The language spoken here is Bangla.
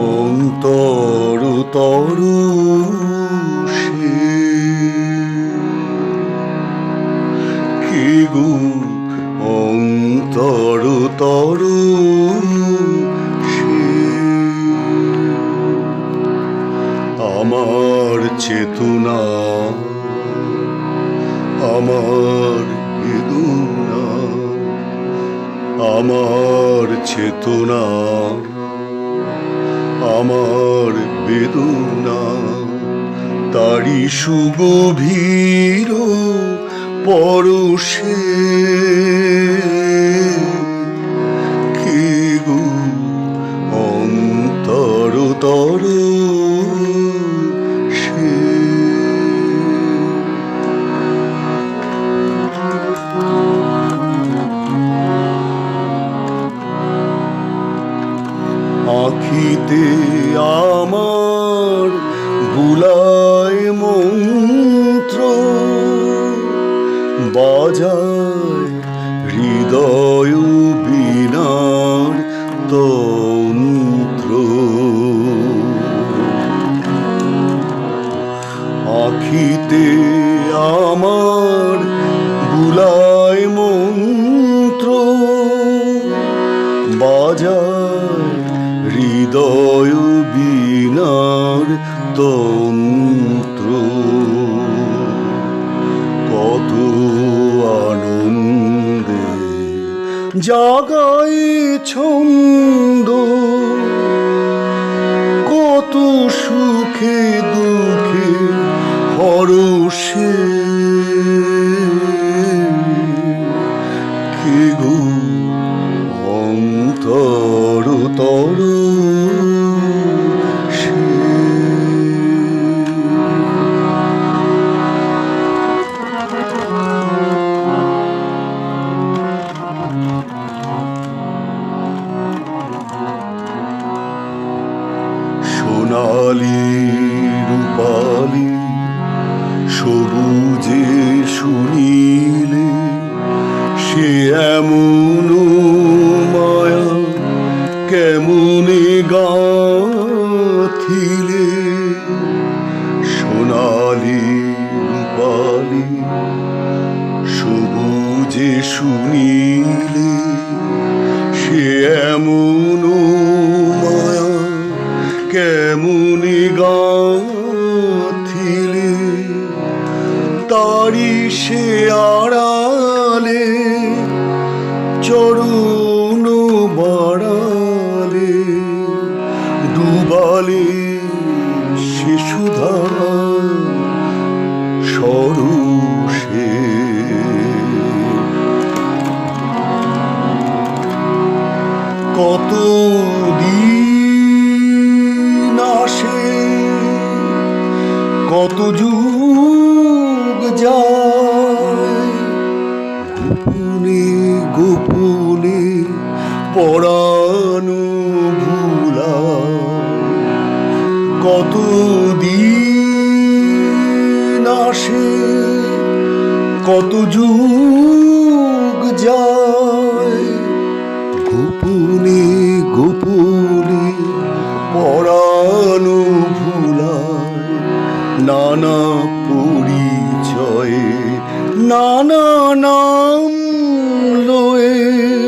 অন্তর তরু সে। কে অন্তর তরু আমার চেতনা আমার বেদনা আমার চেতনা আমার বেদনা তারি সুগভীর পরশে। আখিতে আমার বুলায় মন্ত্র। বাজায় হৃদয় বিনার তন্ত্র। আখিতে আমার বুলায় মন্ত্র। বাজায় হৃদয় বিনার তন্ত্র। কত আনন্দে জাগাই ছন্দ। কত সুখে দুঃখে হরষে কে গো অন্তর তর সোনালি, রূপালি, সবুজে শুনিলে সে এমন মায়া কেমনে গাথিলে? সোনালি, রূপালি, সবুজে সুনীলে সে এমন আড়ালে চরণ বাড়ালে ডুবালে কত দিন আসে কত যুগ পরানো ভুলা কত দিন আসে, কত যুগ যায়, গোপনে গোপনে পরানো ভুলায় নানা পরিচয়ে, নানা নাম লয়ে